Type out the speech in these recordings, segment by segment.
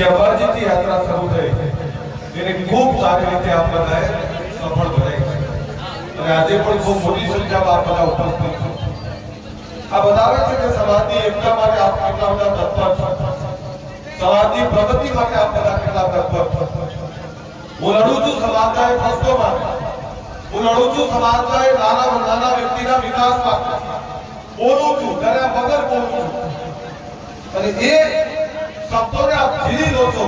જે અમરજીતની યાત્રા શરૂ થઈ, તેને ખૂબ સારી રીતે આપ બધાએ સફળ બનાવી અને આજે પણ ખૂબ મોટી સંખ્યામાં આપ બધા ઉપસ્થિત છો. આ બતાવે છે કે સમાજની એકતા માટે આપ કેટલા બધા તત્પર છો. સમાજની પ્રગતિ માટે આપ બધા કેટલા તત્પર છો. હું લડું છું સમાજના એ પ્રશ્નો માટે હું લડું છું સમાજના એ નાના નાના વ્યક્તિના વિકાસ માટે બોલું છું ડર્યા વગર બોલું છું. અને એ શબ્દોને આપ ઝીલી લો છો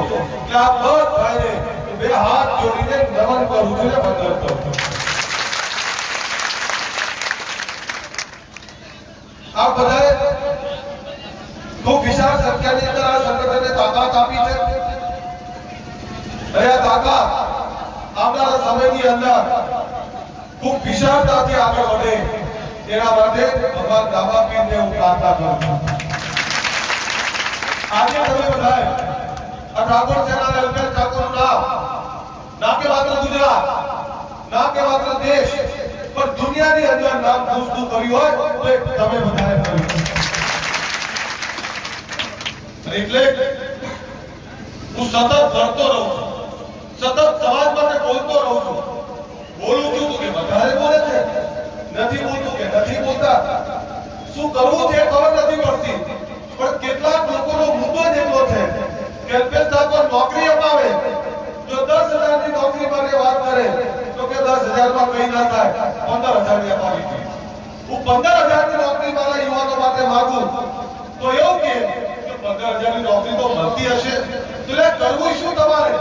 કે આ બધ થઈને બે હાથ જોડીને નમન કરું છું ને વંદન કરું બધાએ ખૂબ વિશાળ સંખ્યાની અંદર આ સંગઠને તાકાત આપી છે. અને તાકાત આવનારા સમયની અંદર ખૂબ વિશાળતાથી આગળ વધે એના માટે ભગવાન દાબા પીરને હું પ્રાર્થના કરું છું. હું સતત લડતો રહું છું. સતત સમાજ માટે બોલતો રહું છું. બોલું છું કે વધારે બોલે છે. નથી બોલતું કે નથી બોલતા. શું કરવું છે ખબર નથી પડતી. પણ કેટલાક લોકોનો મુદ્દો જ એટલો છે કે અલ્પેશ પર નોકરી અપાવે, જો દસ હજારની નોકરી માટે વાત કરે તો કે દસ હજારમાં કઈ ના થાય, પંદર હજારની અપાવી હતી હું પંદર હજારની નોકરી મારા યુવાનો માટે માંગુ, તો એવું કે કે પંદર હજારની નોકરી તો મળતી હશે એટલે કરવું શું તમારે?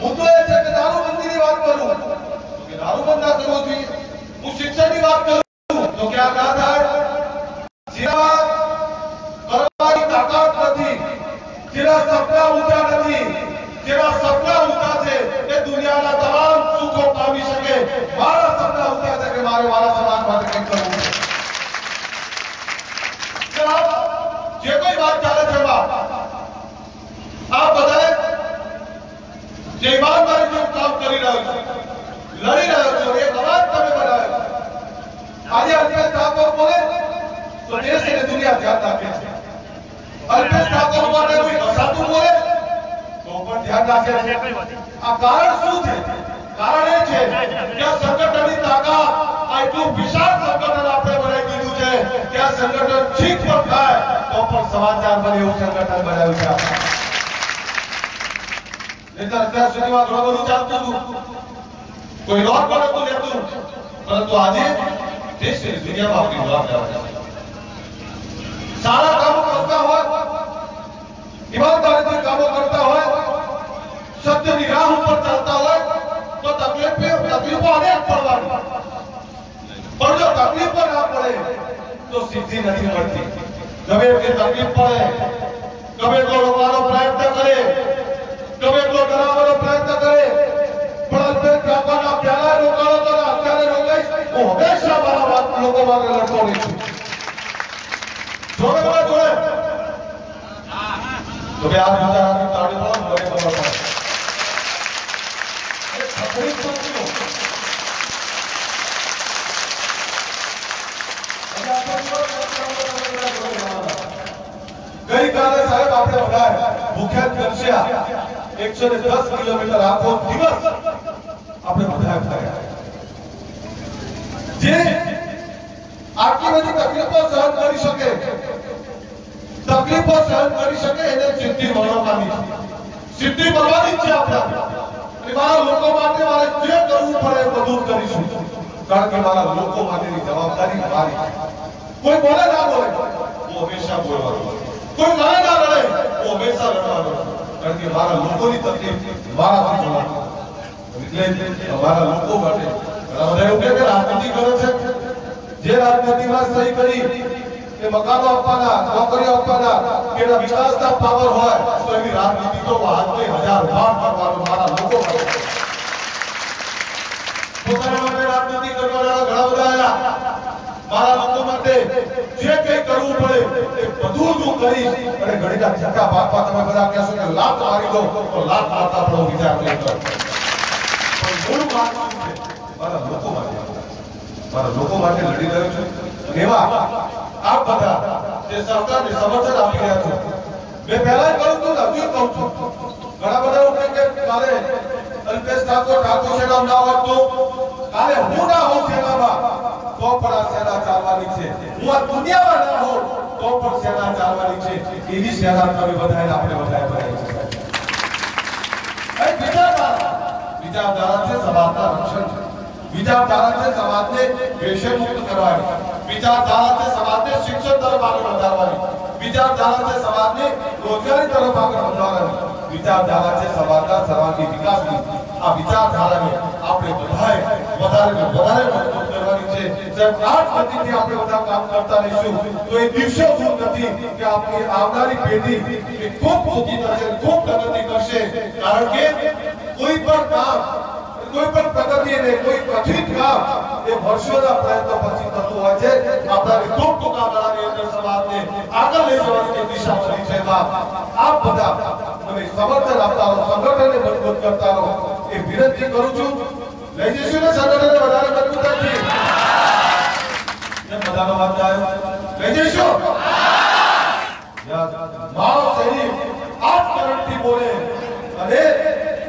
મુદ્દો એ છે કે દારૂબંધીની વાત કરું. કે દારૂબંધ ના કરવો જોઈએ. હું શિક્ષણની વાત કરું. તો કે આ ના થાય. તાકાત નથી જેના સપના ઊંચા નથી જેના સપના ઊંચા છે એ દુનિયાના તમામ સુખો પામી શકે મારા સપના ઊંચા છે કે મારે મારા સમાજ માટે કંઈક કરવું છે જનાબ, જે કોઈ વાત ચાલે છે એમાં આ બધાએ જે ઈમાનદારીથી હું કામ કરી રહ્યો છું લડી રહ્યો છું એક અવાજ તમે બનાવ્યો આજે અલ્પેશ ઠાકોર બોલે તો દેશ અને દુનિયા ધ્યાન રાખે છે અલ્પેશ ઠાકોર માટે કોઈ ઘસાતું બોલે તો પણ ધ્યાન રાખે છે આ કારણ શું છે? કારણ એ છે કે સંગઠનની તાકાત આટલું વિશાળ સંગઠન આપણે બનાવી દીધું છે કે આ સંગઠન ઠીક પણ થાય, તો પણ સમાચાર બને એવું સંગઠન બનાવ્યું છે આપણે. અત્યાર સુધીમાં ઘણું બધું ચાલતું હતું. કોઈ નોંધ પણ નતું લેતું. પરંતુ આજે દેશ દુનિયામાં આપણી લેવા સારા કામો કરતા હોય ઈમાનદારીથી તકલીફ તકલીફો અનેક પડવાની પણ જો તકલીફો ના પડે તો સિદ્ધિ નથી મળતી ગમે એટલી તકલીફ પડે ગમે એટલો રોકવાનો પ્રયત્ન કરે ગમે એટલો ડરાવવાનો પ્રયત્ન કરે પણ અલ્પેશ ઠાકોરના પહેલા રોકાણો તો ને અત્યારે રોકાઈશ હું હંમેશા મારા વાત લોકો માટે લડતો રહીશ જોડે બોલે જોડે તો કે આ બધા આની તાળી બોલો મને ખબર પડે ગઈકાલે સાહેબ આપણે બધા ભૂખ્યા ને દસ કિલોમીટર આખો દિવસ આપણે બધા થયા જે આટલી બધી તકલીફો સહન કરી શકે, તકલીફો સહન કરી શકે એને સિદ્ધિ મળવાની સિદ્ધિ મળવાની છે આપણે. મારા લોકો માટે મારે જે કરવું પડે એ બધું કરીશું. કારણ કે મારા લોકો માટેની જવાબદારી મારી કોઈ બોલે ના બોલે હું હંમેશા બોલવાનો કોઈ લડે ના લડે હું હંમેશા લડવાનો કારણ કે મારા લોકોની તકલીફ મારાથી જોવાની એટલે મારા લોકો માટે બધા એવું કે રાજનીતિ કરે છે. જે રાજનીતિમાં સહી કરી કે મકાનો આપવાના, નોકરીઓ આપવાના, કે એના વિકાસના પાવર હોય, તો એની રાજનીતિ તો હાથની હજાર વાર કરવાનું મારા લોકો પોતાના માટે રાજનીતિ કરવાના ઘણા બધા આવ્યા મારા લોકો માટે જે કંઈ કરવું પડે એ બધું જ હું અને ઘડીના ધક્કા બાપા તમે બધા કહેશો કે લાત મારી દો, તો લાત મારતા પણ વિચાર નહીં કરું. મૂળ વાત છે? મારા લોકો માટે મારા લોકો માટે લડી રહ્યો છું. એવા આપ બધા જે સરકારને સમર્થન આપી રહ્યા છો, મેં પહેલા કહું તો હજુ કહું છું. ઘણા બધા એવું કે કાલે અલ્પેશ ઠાકોર ઠાકોર સેના ના હોત તો કાલે હું ના હોઉં સેનામાં તો પણ આ સેના ચાલવાની છે હું આ દુનિયામાં ના હોઉં તો પણ સેના ચાલવાની છે એવી સેના તમે બધાએ આપણે બધાએ બનાવી છે એ વિચારધારા વિચારધારા છે સમાજના રક્ષણ છે વિચારધારા છે સમાજને વ્યસન મુક્ત કરવાની વિચારધારા છે સમાજને શિક્ષણ તરફ આગળ વધારવાની વિચારધારા છે સમાજને રોજગારી તરફ આગળ વધારવાની વિચારધારા છે સમાજના સર્વાંગી વિકાસની આ વિચારધારાને આપણે બધાએ વધારે ને વધારે મજબૂત કરવાની આ ગતિથી સમાજને આગળ લઈ જવાની મજબૂત કરતા રહો. એ વિનંતી કરું છું. લઈ જઈશું ને સંગઠનને વધારે મજબૂત કેમ બધાનો વાત આવ્યો લઈ જઈશું મારો સૈનિક બોલે. અને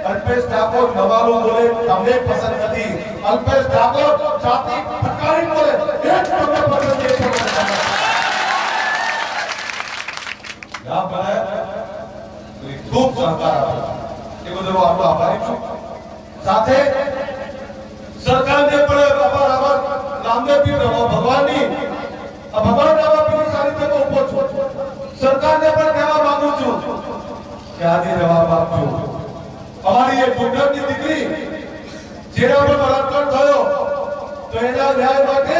અલ્પેશ ઠાકોર નવાલો બોલે. તમને પસંદ નથી. અલ્પેશ ઠાકોર જાતિ ફટકારી બોલે. એ જ તમને પસંદ છે યા બનાય ખૂબ સહકાર આપ્યો. એ બદલ હું આપનો આભારી છું. સાથે સરકારને પણ આભાર ભગવાનની ભગવાન રામાપીરની સાનિધ્ય તો ઊભો છું. સરકારને પણ કહેવા માંગુ છું કે આજે જવાબ આપજો. અમારી એક ગુંડરની દીકરી, જેના પર બળાત્કાર થયો, તો એના ન્યાય માટે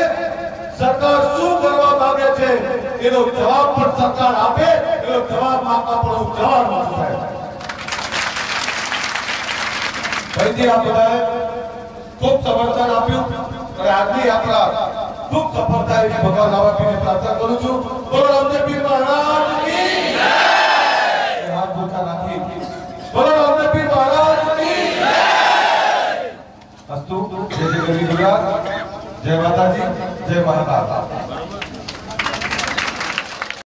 સરકાર શું કરવા માંગે છે, એનો જવાબ પણ સરકાર આપે, એનો જવાબ માંગવા પણ હું જવાબ માંગુ સાહેબ ભાઈજી આ બધાએ ખૂબ સમર્થન આપ્યું. અને આજની યાત્રા ખૂબ સફળ થાય એવી ભગવાન રામાપીરને પ્રાર્થના કરું છું બોલો રામદેવ પીર મહારાજ કી જય હાથ ઊંચા રાખી બોલો રામદેવ પીર મહારાજ કી જય અસ્તુ જય જય ગરી ગુજરાત જય માતાજી જય મહાકાલ